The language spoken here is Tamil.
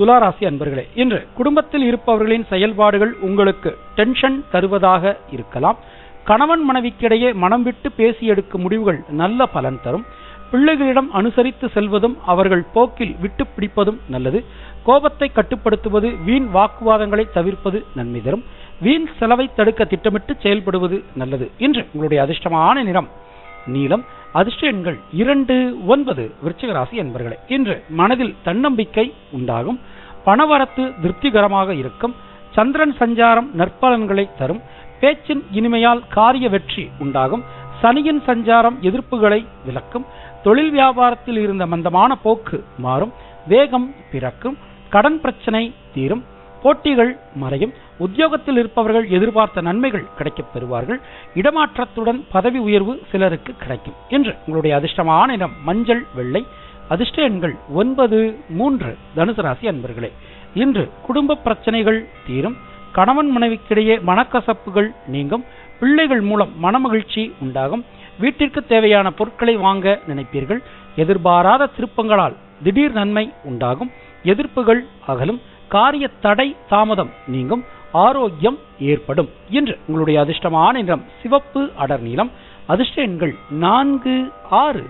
துளாராசி அன்பர்களே இன்று குடும்பத்தில் இருப்பவர்களின் செயல்பாடுகள் உங்களுக்கு டென்ஷன் தருவதாக இருக்கலாம். கணவன் மனைவிக்கிடையே மனம் விட்டு பேசி எடுக்கும் முடிவுகள் நல்ல பலன் தரும். பிள்ளைகளிடம் அனுசரித்து செல்வதும் அவர்கள் போக்கில் விட்டு பிடிப்பதும் நல்லது. கோபத்தை கட்டுப்படுத்துவது வீண் வாக்குவாதங்களை தவிர்ப்பது நன்மை தரும். வீண் செலவை தடுக்க திட்டமிட்டு செயல்படுவது நல்லது. இன்று உங்களுடைய அதிர்ஷ்டமான நிறம் நீளம் அதிர்ஷ்ட எண்கள் இரண்டு ஒன்பது விருச்சிகராசி என்பர்களே. இன்று மனதில் தன்னம்பிக்கை உண்டாகும். பணவரத்து திருப்திகரமாக இருக்கும். சந்திரன் சஞ்சாரம் நற்பலன்களை தரும். பேச்சின் இனிமையால் காரிய வெற்றி உண்டாகும். சனியின் சஞ்சாரம் எதிர்ப்புகளை விலக்கும் தொழில் வியாபாரத்தில் இருந்த மந்தமான போக்கு மாறும். வேகம் பிறக்கும். கடன் பிரச்சனை தீரும். போட்டிகள் மறையும். உத்தியோகத்தில் இருப்பவர்கள் எதிர்பார்த்த நன்மைகள் கிடைக்கப் பெறுவார்கள். இடமாற்றத்துடன் பதவி உயர்வு சிலருக்கு கிடைக்கும். என்று உங்களுடைய அதிர்ஷ்டமான இடம் மஞ்சள் வெள்ளை. அதிர்ஷ்ட எண்கள் ஒன்பது மூன்று தனுசு ராசி அன்பர்களே. இன்று குடும்ப பிரச்சனைகள் தீரும். கணவன் மனைவிக்கிடையே மனக்கசப்புகள் நீங்கும். பிள்ளைகள் மூலம் மனமகிழ்ச்சி உண்டாகும். வீட்டிற்கு தேவையான பொருட்களை வாங்க நினைப்பீர்கள். எதிர்பாராத திருப்பங்களால் திடீர் நன்மை உண்டாகும். எதிர்ப்புகள் அகலும். காரிய தடை தாமதம் நீங்கும் ஆரோக்கியம் ஏற்படும் என்று உங்களுடைய அதிர்ஷ்டமான நிறம் சிவப்பு அடர் நீளம். அதிர்ஷ்ட எண்கள் நான்கு ஆறு.